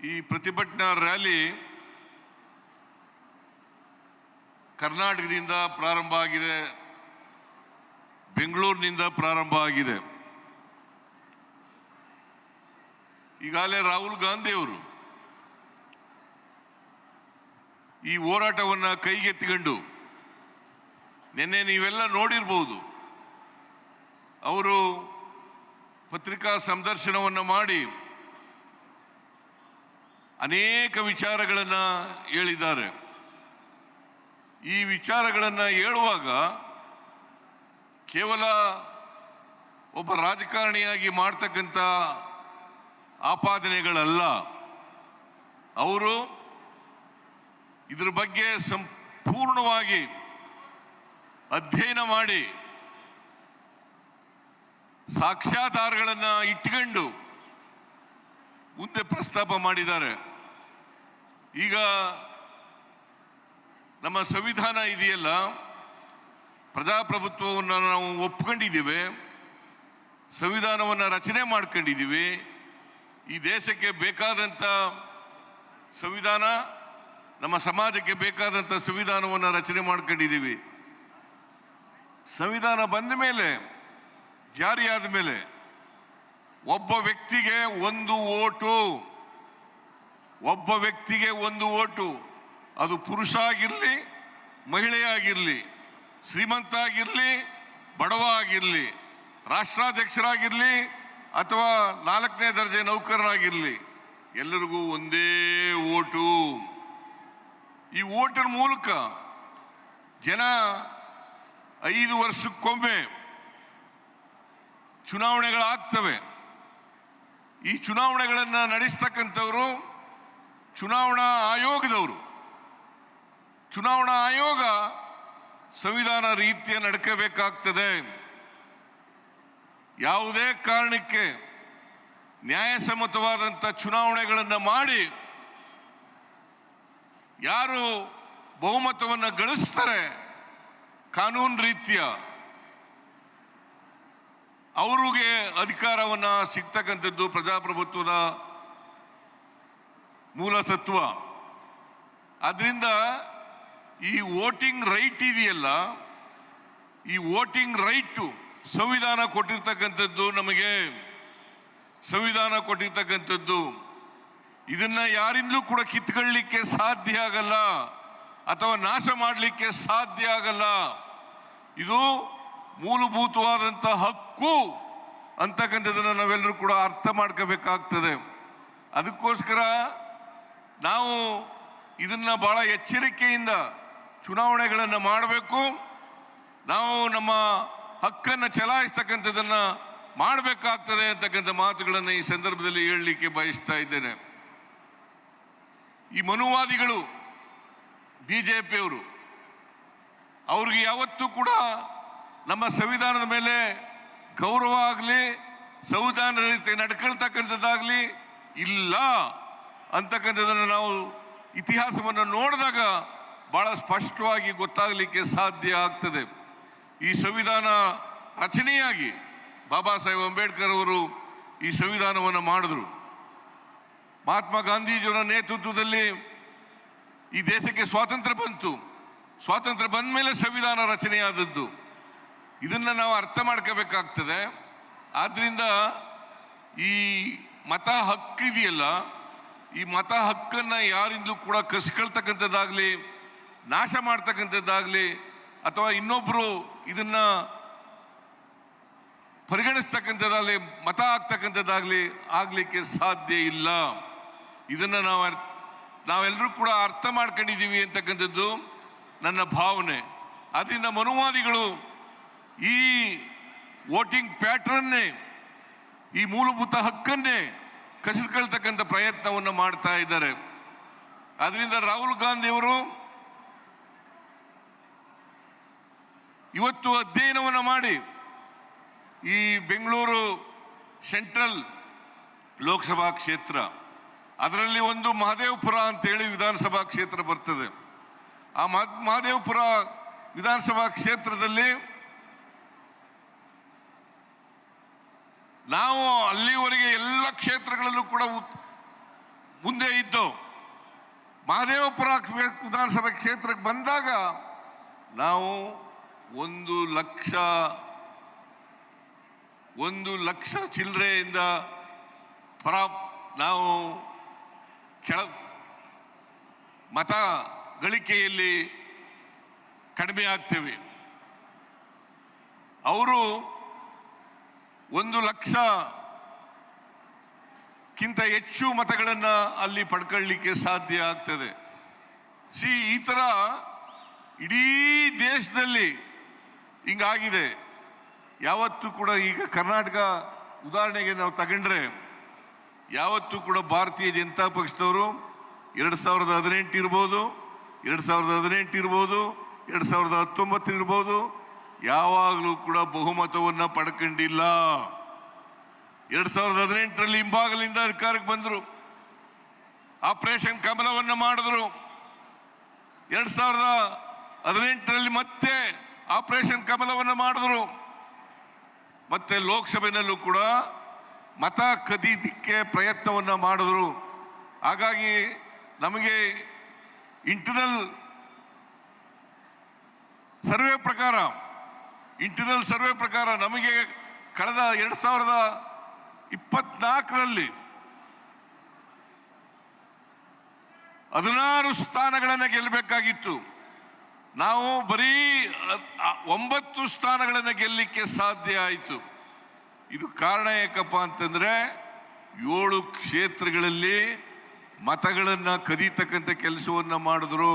ಈ ಪ್ರತಿಭಟನಾ ರ್ಯಾಲಿ ಕರ್ನಾಟಕದಿಂದ ಪ್ರಾರಂಭ ಆಗಿದೆ, ಬೆಂಗಳೂರಿನಿಂದ ಪ್ರಾರಂಭ ಆಗಿದೆ. ಈಗಾಗಲೇ ರಾಹುಲ್ ಗಾಂಧಿಯವರು ಈ ಹೋರಾಟವನ್ನು ಕೈಗೆತ್ತಿಕೊಂಡು ನಿನ್ನೆ ನೀವೆಲ್ಲ ನೋಡಿರ್ಬೋದು, ಅವರು ಪತ್ರಿಕಾ ಸಂದರ್ಶನವನ್ನು ಮಾಡಿ ಅನೇಕ ವಿಚಾರಗಳನ್ನು ಹೇಳಿದ್ದಾರೆ. ಈ ವಿಚಾರಗಳನ್ನು ಹೇಳುವಾಗ ಕೇವಲ ಒಬ್ಬ ರಾಜಕಾರಣಿಯಾಗಿ ಮಾಡ್ತಕ್ಕಂಥ ಆಪಾದನೆಗಳಲ್ಲ. ಅವರು ಇದ್ರ ಬಗ್ಗೆ ಸಂಪೂರ್ಣವಾಗಿ ಅಧ್ಯಯನ ಮಾಡಿ ಸಾಕ್ಷ್ಯಾಧಾರಗಳನ್ನು ಇಟ್ಕೊಂಡು ಮುಂದೆ ಪ್ರಸ್ತಾಪ ಮಾಡಿದ್ದಾರೆ. ಈಗ ನಮ್ಮ ಸಂವಿಧಾನ ಇದೆಯಲ್ಲ, ಪ್ರಜಾಪ್ರಭುತ್ವವನ್ನು ನಾವು ಒಪ್ಕೊಂಡಿದ್ದೀವಿ, ಸಂವಿಧಾನವನ್ನು ರಚನೆ ಮಾಡ್ಕೊಂಡಿದ್ದೀವಿ, ಈ ದೇಶಕ್ಕೆ ಬೇಕಾದಂಥ ಸಂವಿಧಾನ, ನಮ್ಮ ಸಮಾಜಕ್ಕೆ ಬೇಕಾದಂಥ ಸಂವಿಧಾನವನ್ನು ರಚನೆ ಮಾಡ್ಕೊಂಡಿದ್ದೀವಿ. ಸಂವಿಧಾನ ಬಂದ ಮೇಲೆ, ಜಾರಿಯಾದ ಮೇಲೆ ಒಬ್ಬ ವ್ಯಕ್ತಿಗೆ ಒಂದು ಓಟು. ಒಬ್ಬ ವ್ಯಕ್ತಿಗೆ ಒಂದು ಓಟು. ಅದು ಪುರುಷ ಆಗಿರಲಿ ಮಹಿಳೆಯಾಗಿರಲಿ ಶ್ರೀಮಂತ ಆಗಿರಲಿ ಬಡವ ಆಗಿರಲಿ ರಾಷ್ಟ್ರಾಧ್ಯಕ್ಷರಾಗಿರಲಿ ಅಥವಾ ನಾಲ್ಕನೇ ದರ್ಜೆ ನೌಕರರಾಗಿರಲಿ, ಎಲ್ಲರಿಗೂ ಒಂದೇ ಓಟು. ಈ ಓಟಿನ ಮೂಲಕ ಜನ ಐದು ವರ್ಷಕ್ಕೊಮ್ಮೆ ಚುನಾವಣೆಗಳಾಗ್ತವೆ. ಈ ಚುನಾವಣೆಗಳನ್ನು ನಡೆಸ್ತಕ್ಕಂಥವರು ಚುನಾವಣಾ ಆಯೋಗದವರು. ಚುನಾವಣಾ ಆಯೋಗ ಸಂವಿಧಾನ ರೀತಿಯ ನಡ್ಕಬೇಕಾಗ್ತದೆ. ಯಾವುದೇ ಕಾರಣಕ್ಕೆ ನ್ಯಾಯಸಮ್ಮತವಾದಂಥ ಚುನಾವಣೆಗಳನ್ನು ಮಾಡಿ ಯಾರು ಬಹುಮತವನ್ನು ಗಳಿಸ್ತಾರೆ, ಕಾನೂನು ರೀತಿಯ ಅವ್ರಿಗೆ ಅಧಿಕಾರವನ್ನು ಸಿಗ್ತಕ್ಕಂಥದ್ದು ಪ್ರಜಾಪ್ರಭುತ್ವದ ಮೂಲ ತತ್ವ ಅದರಿಂದ ಈ ವೋಟಿಂಗ್ ರೈಟ್ ಇದೆಯಲ್ಲ, ಈ ವೋಟಿಂಗ್ ರೈಟು ಸಂವಿಧಾನ ಕೊಟ್ಟಿರ್ತಕ್ಕಂಥದ್ದು ನಮಗೆ ಸಂವಿಧಾನ ಕೊಟ್ಟಿರ್ತಕ್ಕಂಥದ್ದು. ಇದನ್ನು ಯಾರಿಂದಲೂ ಕೂಡ ಕಿತ್ಕೊಳ್ಳಲಿಕ್ಕೆ ಸಾಧ್ಯ ಆಗಲ್ಲ, ಅಥವಾ ನಾಶ ಮಾಡಲಿಕ್ಕೆ ಸಾಧ್ಯ ಆಗಲ್ಲ. ಇದು ಮೂಲಭೂತವಾದಂಥ ಹಕ್ಕು ಅಂತಕ್ಕಂಥದ್ದನ್ನು ನಾವೆಲ್ಲರೂ ಕೂಡ ಅರ್ಥ ಮಾಡ್ಕೋಬೇಕಾಗ್ತದೆ. ಅದಕ್ಕೋಸ್ಕರ ನಾವು ಇದನ್ನು ಭಾಳ ಎಚ್ಚರಿಕೆಯಿಂದ ಚುನಾವಣೆಗಳನ್ನು ಮಾಡಬೇಕು. ನಾವು ನಮ್ಮ ಹಕ್ಕನ್ನು ಚಲಾಯಿಸ್ತಕ್ಕಂಥದ್ದನ್ನು ಮಾಡಬೇಕಾಗ್ತದೆ ಅಂತಕ್ಕಂಥ ಮಾತುಗಳನ್ನು ಈ ಸಂದರ್ಭದಲ್ಲಿ ಹೇಳಲಿಕ್ಕೆ ಬಯಸ್ತಾ ಇದ್ದೇನೆ. ಈ ಮನುವಾದಿಗಳು ಬಿ ಜೆ ಪಿಯವರು ಅವ್ರಿಗೆ ಯಾವತ್ತೂ ಕೂಡ ನಮ್ಮ ಸಂವಿಧಾನದ ಮೇಲೆ ಗೌರವ ಆಗಲಿ ಸಂವಿಧಾನ ರೀತಿ ನಡ್ಕೊಳ್ತಕ್ಕಂಥದ್ದಾಗಲಿ ಇಲ್ಲ ಅಂತಕ್ಕಂಥದ್ದನ್ನು ನಾವು ಇತಿಹಾಸವನ್ನು ನೋಡಿದಾಗ ಭಾಳ ಸ್ಪಷ್ಟವಾಗಿ ಗೊತ್ತಾಗಲಿಕ್ಕೆ ಸಾಧ್ಯ ಆಗ್ತದೆ. ಈ ಸಂವಿಧಾನ ರಚನೆಯಾಗಿ ಬಾಬಾ ಸಾಹೇಬ್ ಅಂಬೇಡ್ಕರ್ ಅವರು ಈ ಸಂವಿಧಾನವನ್ನು ಮಾಡಿದ್ರು. ಮಹಾತ್ಮ ಗಾಂಧೀಜಿಯವರ ನೇತೃತ್ವದಲ್ಲಿ ಈ ದೇಶಕ್ಕೆ ಸ್ವಾತಂತ್ರ್ಯ ಬಂತು. ಸ್ವಾತಂತ್ರ್ಯ ಬಂದ ಮೇಲೆ ಸಂವಿಧಾನ ರಚನೆಯಾದದ್ದು. ಇದನ್ನು ನಾವು ಅರ್ಥ ಮಾಡ್ಕೋಬೇಕಾಗ್ತದೆ. ಆದ್ದರಿಂದ ಈ ಮತ ಹಕ್ಕಿದೆಯಲ್ಲ ಈ ಮತ ಹಕ್ಕನ್ನು ಯಾರಿಂದಲೂ ಕೂಡ ಕಸ್ಕೊಳ್ತಕ್ಕಂಥದ್ದಾಗಲಿ, ನಾಶ ಮಾಡ್ತಕ್ಕಂಥದ್ದಾಗಲಿ, ಅಥವಾ ಇನ್ನೊಬ್ಬರು ಇದನ್ನು ಪರಿಗಣಿಸ್ತಕ್ಕಂಥದ್ದಾಗಲಿ, ಮತ ಆಗ್ತಕ್ಕಂಥದ್ದಾಗಲಿ ಆಗಲಿಕ್ಕೆ ಸಾಧ್ಯ ಇಲ್ಲ. ಇದನ್ನು ನಾವು ನಾವೆಲ್ಲರೂ ಕೂಡ ಅರ್ಥ ಮಾಡ್ಕೊಂಡಿದ್ದೀವಿ ಅಂತಕ್ಕಂಥದ್ದು ನನ್ನ ಭಾವನೆ. ಆದ್ದರಿಂದ ಮನುವಾದಿಗಳು ಈ ವೋಟಿಂಗ್ ಪ್ಯಾಟ್ರನ್ನೇ, ಈ ಮೂಲಭೂತ ಹಕ್ಕನ್ನೇ ಕಸಿದುಕೊಳ್ತಕ್ಕಂಥ ಪ್ರಯತ್ನವನ್ನು ಮಾಡ್ತಾ ಇದ್ದಾರೆ. ಅದರಿಂದ ರಾಹುಲ್ ಗಾಂಧಿ ಅವರು ಇವತ್ತು ಅಧ್ಯಯನವನ್ನು ಮಾಡಿ ಈ ಬೆಂಗಳೂರು ಸೆಂಟ್ರಲ್ ಲೋಕಸಭಾ ಕ್ಷೇತ್ರ, ಅದರಲ್ಲಿ ಒಂದು ಮಹದೇವಪುರ ಅಂತೇಳಿ ವಿಧಾನಸಭಾ ಕ್ಷೇತ್ರ ಬರ್ತದೆ. ಆ ಮಹದ್- ಮಹದೇವಪುರ ವಿಧಾನಸಭಾ ಕ್ಷೇತ್ರದಲ್ಲಿ ನಾವು ಅಲ್ಲಿವರೆಗೆ ಎಲ್ಲ ಕ್ಷೇತ್ರಗಳಲ್ಲೂ ಕೂಡ ಮುಂದೆ ಇದ್ದು ಮಹದೇವಪುರ ವಿಧಾನಸಭೆ ಕ್ಷೇತ್ರಕ್ಕೆ ಬಂದಾಗ ನಾವು ಒಂದು ಲಕ್ಷ ಒಂದು ಲಕ್ಷ ಚಿಲ್ಲರೆಯಿಂದ ಪರ ನಾವು ಕೆಳ ಮತ ಗಳಿಕೆಯಲ್ಲಿ ಕಡಿಮೆ ಆಗ್ತೇವೆ. ಅವರು ಒಂದು ಲಕ್ಷ ಕ್ಕಿಂತ ಹೆಚ್ಚು ಮತಗಳನ್ನು ಅಲ್ಲಿ ಪಡ್ಕೊಳ್ಳಿಕ್ಕೆ ಸಾಧ್ಯ ಆಗ್ತದೆ. ಸಿ, ಈ ಥರ ಇಡೀ ದೇಶದಲ್ಲಿ ಹಿಂಗಾಗಿದೆ. ಯಾವತ್ತೂ ಕೂಡ ಈಗ ಕರ್ನಾಟಕ ಉದಾಹರಣೆಗೆ ನಾವು ತಗೊಂಡ್ರೆ, ಯಾವತ್ತೂ ಕೂಡ ಭಾರತೀಯ ಜನತಾ ಪಕ್ಷದವರು ಎರಡು ಸಾವಿರದ ಹದಿನೆಂಟು ಇರ್ಬೋದು, ಎರಡು ಸಾವಿರದ ಹದಿನೆಂಟು ಇರ್ಬೋದು, ಎರಡು ಸಾವಿರದ ಹತ್ತೊಂಬತ್ತು ಇರ್ಬೋದು ಯಾವಾಗಲೂ ಕೂಡ ಬಹುಮತವನ್ನು ಪಡ್ಕೊಂಡಿಲ್ಲ. ಎರಡ್ ಸಾವಿರದ ಹದಿನೆಂಟರಲ್ಲಿ ಹಿಂಭಾಗಲಿಂದ ಅಧಿಕಾರಕ್ಕೆ ಬಂದರು. ಆಪರೇಷನ್ ಕಮಲವನ್ನು ಮಾಡಿದ್ರು. ಎರಡ್ ಸಾವಿರದ ಹದಿನೆಂಟರಲ್ಲಿ ಮತ್ತೆ ಆಪರೇಷನ್ ಕಮಲವನ್ನು ಮಾಡಿದ್ರು. ಮತ್ತೆ ಲೋಕಸಭೆಯಲ್ಲೂ ಕೂಡ ಮತ ಕದೀದಿಕ್ಕೆ ಪ್ರಯತ್ನವನ್ನು ಮಾಡಿದ್ರು. ಹಾಗಾಗಿ ನಮಗೆ ಇಂಟರ್ನಲ್ ಸರ್ವೆ ಪ್ರಕಾರ ಇಂಟರ್ನಲ್ ಸರ್ವೆ ಪ್ರಕಾರ ನಮಗೆ ಕಳೆದ ಎರಡು ಸಾವಿರದ ಇಪ್ಪತ್ನಾಲ್ಕರಲ್ಲಿ ಹದಿನಾರು ಸ್ಥಾನಗಳನ್ನು ಗೆಲ್ಲಬೇಕಾಗಿತ್ತು. ನಾವು ಬರೀ ಒಂಬತ್ತು ಸ್ಥಾನಗಳನ್ನು ಗೆಲ್ಲಲಿಕ್ಕೆ ಸಾಧ್ಯ ಆಯಿತು. ಇದು ಕಾರಣ ಏಕಪ್ಪ ಅಂತಂದ್ರೆ ಏಳು ಕ್ಷೇತ್ರಗಳಲ್ಲಿ ಮತಗಳನ್ನು ಕದೀತಕ್ಕಂಥ ಕೆಲಸವನ್ನು ಮಾಡಿದ್ರು.